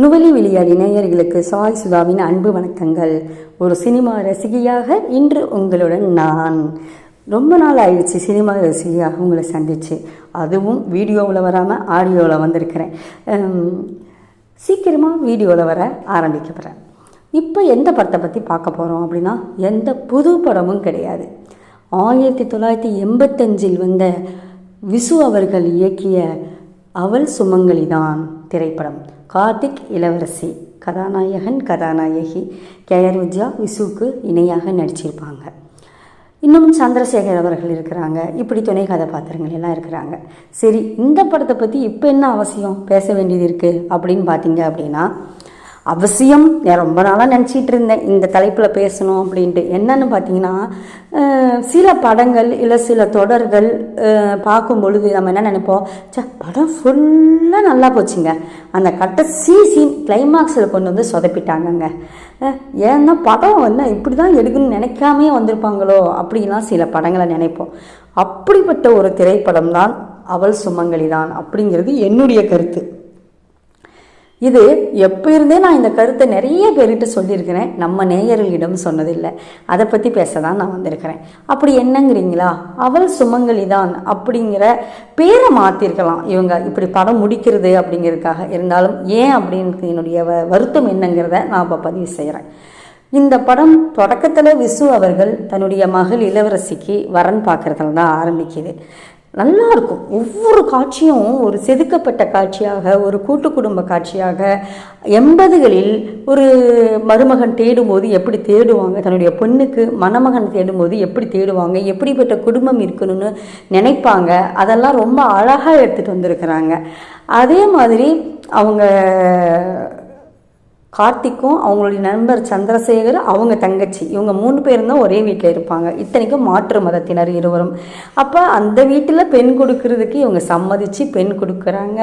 நுவலி விளையாடி நேயர்களுக்கு சாய் சுதாவின் அன்பு வணக்கங்கள். ஒரு சினிமா ரசிகையாக இன்று உங்களுடன் நான். ரொம்ப நாள் ஆயிடுச்சு சினிமா ரசிகையாக உங்களை சந்திச்சு. அதுவும் வீடியோவில் வராமல் ஆடியோவில் வந்திருக்கிறேன். சீக்கிரமாக வீடியோவில் வர ஆரம்பிக்க போகிறேன் இப்போ எந்த படத்தை பற்றி பார்க்க போகிறோம் அப்படின்னா எந்த புது படமும் கிடையாது. ஆயிரத்தி தொள்ளாயிரத்தி எண்பத்தஞ்சில் வந்த விசு அவர்கள் இயக்கிய அவள் சுமங்கலிதான் திரைப்படம். கார்த்திக் இளவரசி கதாநாயகன் கதாநாயகி கே ஆர் விஜயா விசுவுக்கு இணையாக நடிச்சிருப்பாங்க. இன்னும் சந்திரசேகர் அவர்கள் இருக்கிறாங்க. இப்படி துணை கதாபாத்திரங்கள் எல்லாம் இருக்கிறாங்க. சரி இந்த படத்தை பற்றி இப்போ என்ன அவசியம்? பேச வேண்டியது இருக்குது அப்படின்னு பார்த்தீங்க அப்படின்னா அவசியம். நான் ரொம்ப நாளாக நினச்சிட்டு இருந்தேன் இந்த தலைப்பில் பேசணும் அப்படின்ட்டு. என்னன்னு பார்த்தீங்கன்னா சில படங்கள் இல்லை சில தொடர்கள் பார்க்கும் பொழுது நம்ம என்ன நினைப்போம்? சே படம் ஃபுல்லாக நல்லா போச்சுங்க. அந்த கடைசி சீன் கிளைமாக்ஸில் கொண்டு வந்து சொதப்பிட்டாங்கங்க. ஏன்னா படம் வந்து இப்படி தான் எடுக்கணும்னு நினைக்காமே வந்திருப்பாங்களோ அப்படின்லாம் சில படங்களை நினைப்போம். அப்படிப்பட்ட ஒரு திரைப்படம் தான் அவள் சுமங்கலி தான் அப்படிங்கிறது என்னுடைய கருத்து. இது எப்போ இருந்தே நான் இந்த கருத்தை நிறைய பேர்கிட்ட சொல்லியிருக்கிறேன். நம்ம நேயர்களிடம் சொன்னதில்லை. அதை பற்றி பேச தான் நான் வந்திருக்கிறேன். அப்படி என்னங்கிறீங்களா? அவள் சுமங்கலி தான் அப்படிங்கிற பேரை மாற்றிருக்கலாம் இவங்க இப்படி படம் முடிக்கிறது அப்படிங்கிறதுக்காக. இருந்தாலும் ஏன் அப்படின்னு என்னுடைய வ- வருத்தம் என்னங்கிறத நான் இப்போ பதிவு செய்கிறேன் இந்த படம் தொடக்கத்தில் விசு அவர்கள் தன்னுடைய மகள் இளவரசிக்கு வரன் பார்க்கறதுல தான் ஆரம்பிக்குது. நல்லா இருக்கும் ஒவ்வொரு காட்சியும் ஒரு செதுக்கப்பட்ட காட்சியாக ஒரு கூட்டு குடும்ப காட்சியாக எண்பதுகளில் ஒரு மருமகன் தேடும்போது எப்படி தேடுவாங்க? தன்னுடைய பொண்ணுக்கு மணமகன் தேடும்போது எப்படி தேடுவாங்க? எப்படிப்பட்ட குடும்பம் இருக்கணும்னு நினைப்பாங்க? அதெல்லாம் ரொம்ப அழகாக எடுத்துகிட்டு வந்திருக்கிறாங்க. அதே மாதிரி அவங்க கார்த்திக்கும் அவங்களுடைய நண்பர் சந்திரசேகர் அவங்க தங்கச்சி. இவங்க மூணு பேரும் தான் ஒரே வீட்டில் இருப்பாங்க. இத்தனைக்கும் மாற்று மதத்தினர் இருவரும். அப்போ அந்த வீட்டில் பெண் கொடுக்கறதுக்கு இவங்க சம்மதித்து பெண் கொடுக்குறாங்க.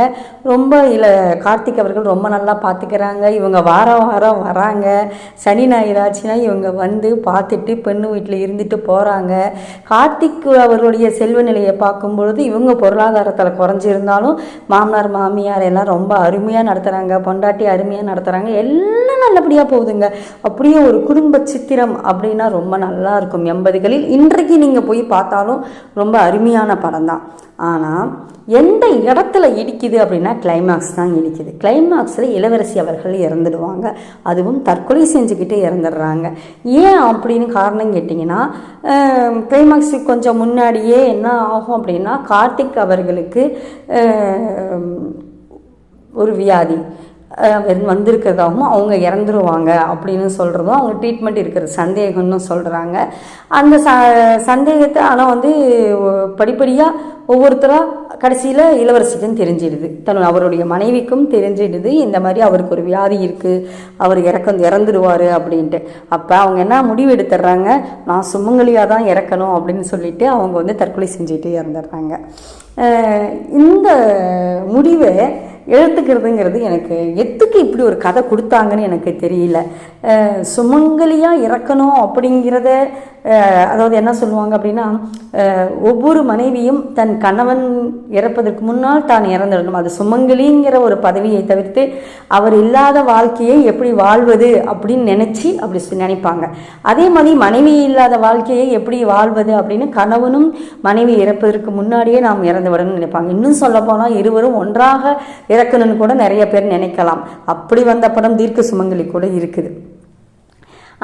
ரொம்ப இல்லை கார்த்திக் அவர்கள் ரொம்ப நல்லா பார்த்துக்கிறாங்க இவங்க வாரம் வாரம் வராங்க. சனி ஞாயிறாச்சுன்னா இவங்க வந்து பார்த்துட்டு பெண்ணு வீட்டில் இருந்துட்டு போகிறாங்க கார்த்திக் அவருடைய செல்வ நிலையை பார்க்கும் பொழுது இவங்க பொருளாதாரத்தில் குறைஞ்சிருந்தாலும் மாமனார் மாமியார் எல்லாம் ரொம்ப அருமையாக நடத்துகிறாங்க பொண்டாட்டி அருமையாக நடத்துகிறாங்க எல்லாம் நல்லபடியாக போகுதுங்க? அப்படியே ஒரு குடும்ப சித்திரம் அப்படின்னா ரொம்ப நல்லா இருக்கும். எண்பதுகளில் இன்றைக்கு நீங்கள் போய் பார்த்தாலும் ரொம்ப அருமையான படம் தான். ஆனால் எந்த இடத்துல இடிக்குது அப்படின்னா கிளைமாக்ஸ் தான் இடிக்குது. கிளைமாக்ஸில் இளவரசி அவர்கள் இறந்துடுவாங்க. அதுவும் தற்கொலை செஞ்சுக்கிட்டே இறந்துடுறாங்க. ஏன் அப்படின்னு காரணம் கேட்டிங்கன்னா கிளைமாக்ஸுக்கு கொஞ்சம் முன்னாடியே என்ன ஆகும் அப்படின்னா கார்த்திக் அவர்களுக்கு ஒரு வியாதி. வந்திருக்கிறதாகவும் அவங்க இறந்துருவாங்க அப்படின்னு சொல்கிறதும் அவங்க ட்ரீட்மெண்ட் இருக்கிற சந்தேகம்னு சொல்கிறாங்க அந்த ச சந்தேகத்தை ஆனால் வந்து படிப்படியாக ஒவ்வொருத்தராக கடைசியில் இளவரசிக்கும் தெரிஞ்சிடுது. தன் அவருடைய மனைவிக்கும் தெரிஞ்சிடுது. இந்த மாதிரி அவருக்கு ஒரு வியாதி இருக்குது அவர் இறக்க இறந்துடுவார் அப்படின்ட்டு. அப்போ அவங்க என்ன முடிவு எடுத்துடுறாங்க? நான் சுமங்கலியாக தான் இறக்கணும் அப்படின்னு சொல்லிட்டு அவங்க வந்து தற்கொலை செஞ்சுட்டு இறந்துடுறாங்க. இந்த முடிவை எழுத்துக்கிறதுங்கிறது எனக்கு எத்துக்கு இப்படி ஒரு கதை கொடுத்தாங்கன்னு எனக்கு தெரியல. சுமங்கலியாக இறக்கணும் அப்படிங்கிறத அதாவது என்ன சொல்லுவாங்க அப்படின்னா ஒவ்வொரு மனைவியும் தன் கணவன் இறப்பதற்கு முன்னால் தான் இறந்துடணும். அது சுமங்கலிங்கிற ஒரு பதவியை தவிர்த்து அவர் இல்லாத வாழ்க்கையை எப்படி வாழ்வது அப்படின்னு நினச்சி அப்படி நினைப்பாங்க. அதே மாதிரி மனைவி இல்லாத வாழ்க்கையை எப்படி வாழ்வது அப்படின்னு கணவனும் மனைவி இறப்பதற்கு முன்னாடியே நாம் இறந்து விடணும்னு நினைப்பாங்க. இன்னும் சொல்லப்போனால் இருவரும் ஒன்றாக இறக்கணும்னு கூட நிறைய பேர் நினைக்கலாம். அப்படி வந்த படம் தீர்க்க சுமங்கலி கூட இருக்குது.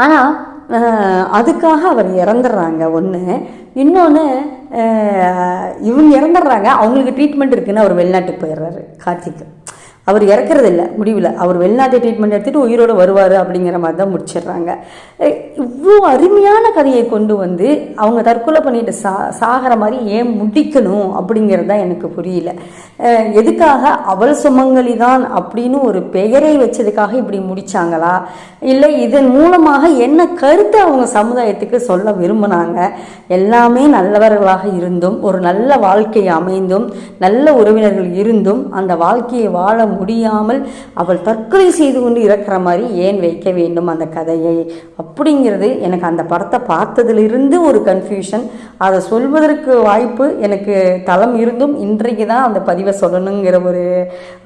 ஆனால் அதுக்காக அவர் இறந்துடுறாங்க. ஒன்று இன்னொன்று இவங்க இறந்துடுறாங்க. அவங்களுக்கு ட்ரீட்மெண்ட் இருக்குன்னு அவர் வெளிநாட்டுக்கு போயிடுறாரு கார்த்திக்கு. அவர் இறக்குறது இல்லை முடிவில் அவர் வெளிநாட்டு ட்ரீட்மெண்ட் எடுத்துகிட்டு உயிரோடு வருவார் அப்படிங்கிற மாதிரி தான் முடிச்சிடுறாங்க இவ்வளோ அருமையான கதையை கொண்டு வந்து அவங்க தற்கொலை பண்ணிட்டு சா சாகிற மாதிரி ஏன் முடிக்கணும் அப்படிங்கிறது தான் எனக்கு புரியல. எதுக்காக அவள் சுமங்கலி தான் அப்படின்னு ஒரு பெயரை வச்சதுக்காக இப்படி முடித்தாங்களா இல்லை இதன் மூலமாக என்ன கருத்தை அவங்க சமுதாயத்துக்கு சொல்ல விரும்பினாங்க? எல்லாமே நல்லவர்களாக இருந்தும் ஒரு நல்ல வாழ்க்கை அமைந்தும் நல்ல உறவினர்கள் இருந்தும் அந்த வாழ்க்கையை வாழ முடியாமல் அவள் தற்கொலை செய்து கொண்டு இருக்கிற மாதிரி ஏன் வைக்க வேண்டும் அந்த கதையை? அப்படிங்கிறது எனக்கு அந்த படத்தை பார்த்ததிலிருந்து ஒரு கன்ஃபியூஷன் அதை சொல்வதற்கு வாய்ப்பு எனக்கு தளம் இருந்தும் இன்றைக்கு தான் அந்த பதிவை சொல்லணுங்கிற ஒரு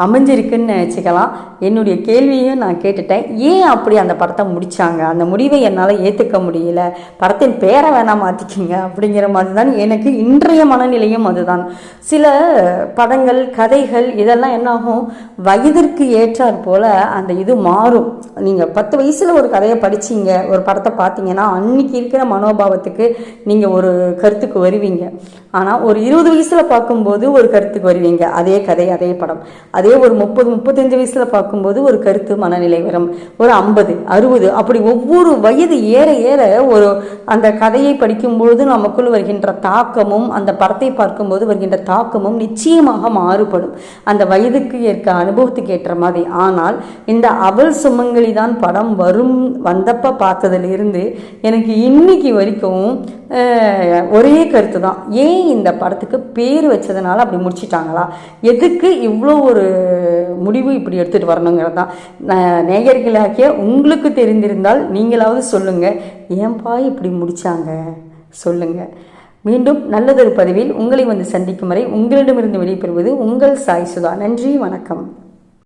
அமைஞ்சிருக்குன்னு வச்சுக்கலாம் என்னுடைய கேள்வியும் நான் கேட்டுட்டேன். ஏன் அப்படி அந்த படத்தை முடித்தாங்க அந்த முடிவை என்னால் ஏற்றுக்க முடியல. படத்தின் பேரை வேணால் மாற்றிக்கிங்க அப்படிங்கிற மாதிரி தான் எனக்கு இன்றைய மனநிலையும் அதுதான். சில படங்கள் கதைகள் இதெல்லாம் என்னாகும்? வயதிற்கு ஏற்றாற் போல் அந்த இது மாறும். நீங்கள் பத்து வயசில் ஒரு கதையை படிச்சீங்க ஒரு படத்தை பார்த்தீங்கன்னா அன்னைக்கு இருக்கிற மனோபாவத்துக்கு நீங்கள் ஒரு கருத்துக்கு வருவீங்க. ஆனால் ஒரு இருபது வயசில் பார்க்கும்போது ஒரு கருத்துக்கு வருவீங்க. அதே கதை அதே படம். அதே ஒரு முப்பது முப்பத்தஞ்சு வயசில் பார்க்கும்போது ஒரு கருத்து மனநிலை வரும். ஒரு ஐம்பது அறுபது அப்படி ஒவ்வொரு வயது ஏற ஏற ஒரு அந்த கதையை படிக்கும்பொழுது நமக்குள் வருகின்ற தாக்கமும் அந்த படத்தை பார்க்கும்போது வருகின்ற தாக்கமும் நிச்சயமாக மாறுபடும். அந்த வயதுக்கு ஏற்க அனுபவத்துக்கு ஏற்ற மாதிரி ஆனால் இந்த அவள் சுமங்கலி தான் படம் வரும் வந்தப்போ பார்த்ததிலிருந்து எனக்கு இன்னைக்கு வரைக்கும் ஒரே கருத்து தான் ஏன் இந்த படத்துக்கு பேர் வச்சதுனால அப்படி முடிச்சிட்டாங்களா? எதுக்கு இவ்வளோ ஒரு முடிவு இப்படி எடுத்துகிட்டு வரணுங்கிறது தான் நேயர்களாகிய உங்களுக்கு தெரிந்திருந்தால் நீங்களாவது சொல்லுங்கள் ஏன்பா இப்படி முடித்தாங்க சொல்லுங்கள் மீண்டும் நல்லதொரு பதிவில் உங்களை வந்து சந்திக்கும் வரை உங்களிடமிருந்து வெளிப்பெறுவது உங்கள் சாய் சுதா. நன்றி வணக்கம்.